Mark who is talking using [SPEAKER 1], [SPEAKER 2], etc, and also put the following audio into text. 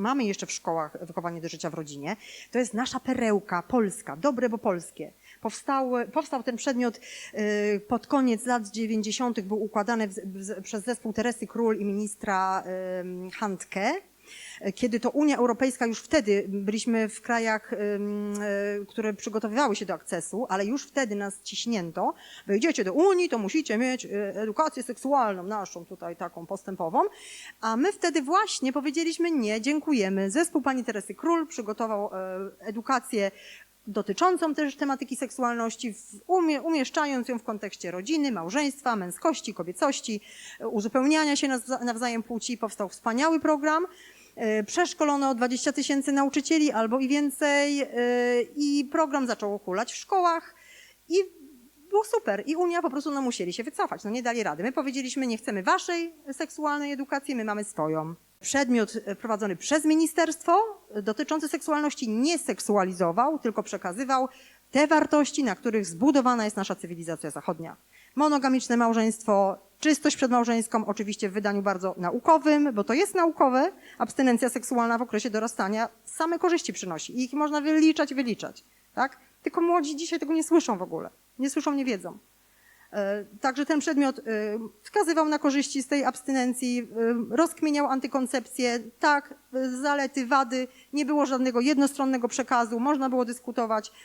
[SPEAKER 1] mamy jeszcze w szkołach wychowanie do życia w rodzinie. To jest nasza perełka polska, dobre, bo polskie. Powstał, powstał ten przedmiot y, pod koniec lat 90. był układany w, w, przez zespół Teresy Król i ministra Handke. Kiedy to Unia Europejska już wtedy byliśmy w krajach, y, które przygotowywały się do akcesu, ale już wtedy nas ciśnięto. Wejdziecie do Unii, to musicie mieć y, edukację seksualną, naszą tutaj taką postępową. A my wtedy właśnie powiedzieliśmy nie, dziękujemy. Zespół pani Teresy Król przygotował e, edukację dotyczącą też tematyki seksualności, umieszczając ją w kontekście rodziny, małżeństwa, męskości, kobiecości, e, uzupełniania się nawza- nawzajem płci. Powstał wspaniały program. E, Przeszkolono 20 tysięcy nauczycieli albo i więcej e, i program zaczął hulać w szkołach i było super. I Unia po prostu no, musieli się wycofać, no nie dali rady. My powiedzieliśmy, nie chcemy waszej seksualnej edukacji, my mamy swoją. Przedmiot e, prowadzony przez ministerstwo dotyczący seksualności nie seksualizował, tylko przekazywał te wartości, na których zbudowana jest nasza cywilizacja zachodnia. Monogamiczne małżeństwo, czystość przedmałżeńską, oczywiście w wydaniu bardzo naukowym, bo to jest naukowe. Abstynencja seksualna w okresie dorastania same korzyści przynosi i ich można wyliczać, wyliczać. Tak? Tylko młodzi dzisiaj tego nie słyszą w ogóle. Nie słyszą, nie wiedzą. E, Także ten przedmiot e, wskazywał na korzyści z tej abstynencji, e, rozkminiał antykoncepcję, tak, zalety, wady, nie było żadnego jednostronnego przekazu, można było dyskutować,